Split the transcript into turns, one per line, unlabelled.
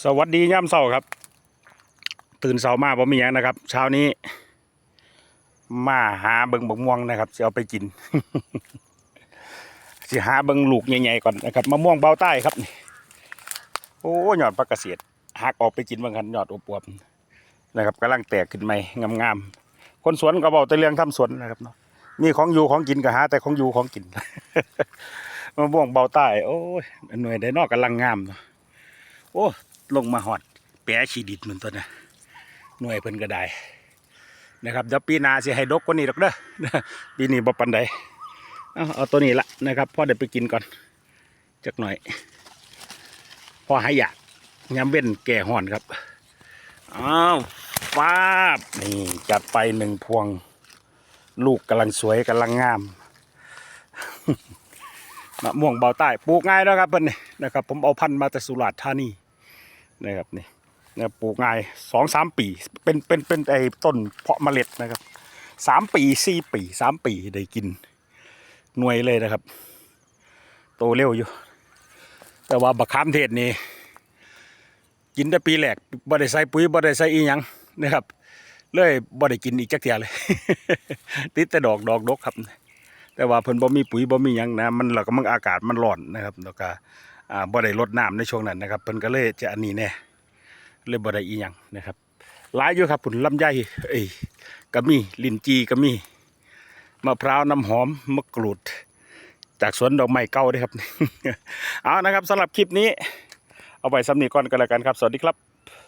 สวัสดีย่ำเช้าครับ ตื่นเช้ามาผมมีอย่างนะครับ เช้านี้ มาหาเบิงบกม่วงนะครับจะเอาไปกินสิหาเบิงลูกใหญ่ๆก่อนนะครับมะม่วงเบาใต้ครับนี่โอ้หยอดประกาศเสียดหักออกไปกินบางคันหยอดอวบๆนะครับกำลังแตกขึ้นใหม่งามๆคนสวนก็บอกแต่เรื่องทำสวนนะครับเนาะมีของอยู่ของกินก็หา แต่ของอยู่ของกินมะม่วงเบาใต้โอ้ยหน่วยได้นอกกำลังงามเนาะโอ้ ลงมาหอด แปะชีดิดเหมือนตัวนะหน่วยเพิ่นก็ได้นะครับเดี๋ยวปีนาสิให้ดกกว่านี้หรอกเด้อปีนี้บ่ปันใดเอาเอาตัวนี้ละนะครับพ่อเดี๋ยวไปกินก่อนจักหน่อยพอหายอยากย้ำเว้นแก่ห่อนครับอ้าวฟ้าบนี่จัดไปหนึ่งพวง ลูกกำลังสวยกำลังงามมะม่วงเบาใต้ปลูกง่ายแล้วครับเพิ่นนี่นะครับ ผมเอาพันธุ์มาจากสุราษฎร์ธานี นะครับนี่นะปลูกง่ายสองสามปี เป็นเป็นเป็นไอ้ต้นเพาะเมล็ดนะครับสามปีสี่ปีสามปีได้กินหน่วยเลยนะครับ โตเร็วอยู่ แต่ว่าบักขามเทศนี่กินแต่ปีแรกบ่ได้ใส่ปุ๋ยบ่ได้ใส่อีหยังนะครับ เลยบ่ได้กินอีกจักเทียเลย ติดแต่ดอกดอกดกครับ แต่ว่าเพิ่นบ่มีปุ๋ยบ่มีหยังนะ มันแล้วก็มันอากาศมันร้อนนะครับแล้วก็ อ่าบ่ได้ลดน้ำในช่วงนั้นนะครับเพิ่นก็เลยจะอันนี้แน่เลยบ่ได้อีหยังนะครับหลายอยู่ครับผลลำไยเอ้ยก็มีลิ้นจีก็มีมะพร้าวน้ำหอมมะกรูด จากสวนดอกไม้เก่าด้วยครับ เอานะครับสำหรับคลิปนี้ เอาไปสำนีก่อนก็แล้วกันครับ สวัสดีครับ